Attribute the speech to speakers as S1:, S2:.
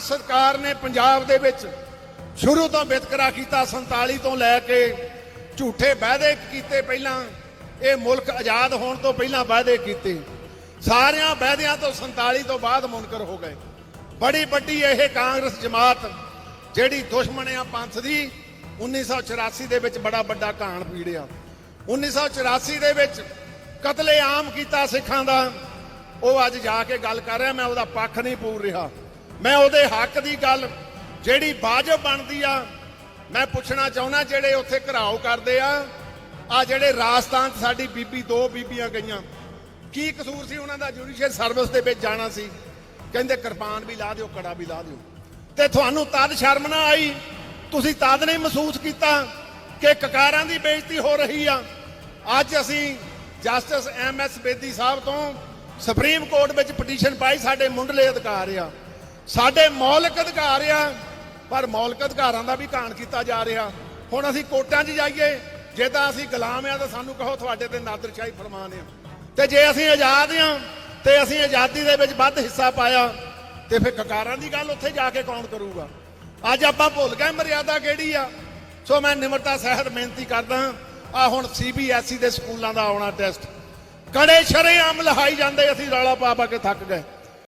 S1: ਕਾਂਗਰਸ ਸਰਕਾਰ ਨੇ ਪੰਜਾਬ ਦੇ ਵਿੱਚ ਸ਼ੁਰੂ ਤੋਂ ਵਿਤਕਰਾ ਕੀਤਾ 47 ਤੋਂ ਲੈ ਕੇ ਝੂਠੇ ਵਾਅਦੇ ਕੀਤੇ ਪਹਿਲਾਂ, ਇਹ ਮੁਲਕ ਆਜ਼ਾਦ ਹੋਣ ਤੋਂ ਪਹਿਲਾਂ ਵਾਅਦੇ ਕੀਤੇ। ਸਾਰਿਆਂ ਵਾਅਦਿਆਂ ਤੋਂ 47 ਤੋਂ ਬਾਅਦ ਮੁਨਕਰ ਹੋ ਗਏ। ਬੜੀ ਵੱਡੀ ਇਹ ਕਾਂਗਰਸ ਜਮਾਤ, ਜਿਹੜੀ ਦੁਸ਼ਮਣ ਆ ਪੰਥ ਦੀ 1984 ਦੇ ਵਿੱਚ ਬੜਾ ਵੱਡਾ ਕਾਣ ਪੀੜਿਆ। 1984 ਦੇ ਵਿੱਚ ਕਤਲੇਆਮ ਕੀਤਾ ਸਿੱਖਾਂ ਦਾ। ਉਹ ਅੱਜ ਜਾ ਕੇ ਗੱਲ ਕਰ ਰਿਹਾ, ਮੈਂ ਉਹਦਾ ਪੱਖ ਨਹੀਂ ਪੂਰ ਰਿਹਾ। ਮੈਂ ਉਹਦੇ ਹੱਕ ਦੀ ਗੱਲ ਜਿਹੜੀ ਵਾਜਬ ਬਣਦੀ ਆ, ਮੈਂ ਪੁੱਛਣਾ ਚਾਹੁੰਦਾ ਜਿਹੜੇ ਉੱਥੇ ਘਰਾਓ ਕਰਦੇ ਆ। ਆ ਜਿਹੜੇ ਰਾਜਸਥਾਨ 'ਚ ਸਾਡੀ ਬੀਬੀ ਦੋ ਬੀਬੀਆਂ ਗਈਆਂ। ਕੀ ਕਸੂਰ ਸੀ ਉਹਨਾਂ ਦਾ? ਜੁਡੀਸ਼ੀਅਲ ਸਰਵਿਸ ਦੇ ਵਿੱਚ ਜਾਣਾ ਸੀ। ਕਹਿੰਦੇ, ਕਿਰਪਾਨ ਵੀ ਲਾ ਦਿਓ, ਕੜਾ ਵੀ ਲਾ ਦਿਓ। ਤੇ ਤੁਹਾਨੂੰ ਤਦ ਸ਼ਰਮ ਨਾ ਆਈ, ਤੁਸੀਂ ਤਦ ਨਹੀਂ ਮਹਿਸੂਸ ਕੀਤਾ ਕਿ ਕਕਾਰਾਂ ਦੀ ਬੇਇੱਜ਼ਤੀ ਹੋ ਰਹੀ ਆ। ਅੱਜ ਅਸੀਂ ਜਸਟਿਸ ਐਮ ਐਸ ਬੇਦੀ ਸਾਹਿਬ ਤੋਂ ਸੁਪਰੀਮ ਕੋਰਟ ਵਿੱਚ ਪਟੀਸ਼ਨ ਪਾਈ, ਸਾਡੇ ਮੁੰਡਲੇ ਅਧਿਕਾਰ ਆ। ਸਾਡੇ ਮੌਲਿਕ ਅਧਿਕਾਰ ਆ, ਪਰ ਮੌਲਿਕ ਅਧਿਕਾਰਾਂ ਦਾ ਵੀ ਘਾਣ ਕੀਤਾ ਜਾ ਰਿਹਾ। ਹੁਣ ਅਸੀਂ ਕੋਟਾਂ 'ਚ ਜਾਈਏ, ਜੇ ਤਾਂ ਅਸੀਂ ਗੁਲਾਮ ਆ ਤਾਂ ਸਾਨੂੰ ਕਹੋ ਤੁਹਾਡੇ ਤੇ ਨਾਦਰਸ਼ਾਹੀ ਫਰਮਾਨ ਆ। ਤੇ ਜੇ ਅਸੀਂ ਆਜ਼ਾਦ ਆ, ਤੇ ਅਸੀਂ ਆਜ਼ਾਦੀ ਦੇ ਵਿੱਚ ਵੱਧ ਹਿੱਸਾ ਪਾਇਆ, ਤੇ ਫਿਰ ਕਕਾਰਾਂ ਦੀ ਗੱਲ ਉੱਥੇ ਜਾ ਕੇ ਕੌਣ ਕਰੂਗਾ? ਅੱਜ ਆਪਾਂ ਭੁੱਲ ਗਏ ਮਰਿਆਦਾ ਕਿਹੜੀ ਆ। ਸੋ ਮੈਂ ਨਿਮਰਤਾ ਸਹਿਤ ਬੇਨਤੀ ਕਰਦਾ ਆ ਹੁਣ ਸੀਬੀਐਸਈ ਦੇ ਸਕੂਲਾਂ ਦਾ ਆਉਣਾ ਟੈਸਟ। ਕੜੇ ਸ਼ਰੇਆਮ ਲਹਾਈ ਜਾਂਦੇ, ਅਸੀਂ ਰੌਲਾ ਪਾ ਪਾ ਕੇ ਥੱਕ ਗਏ।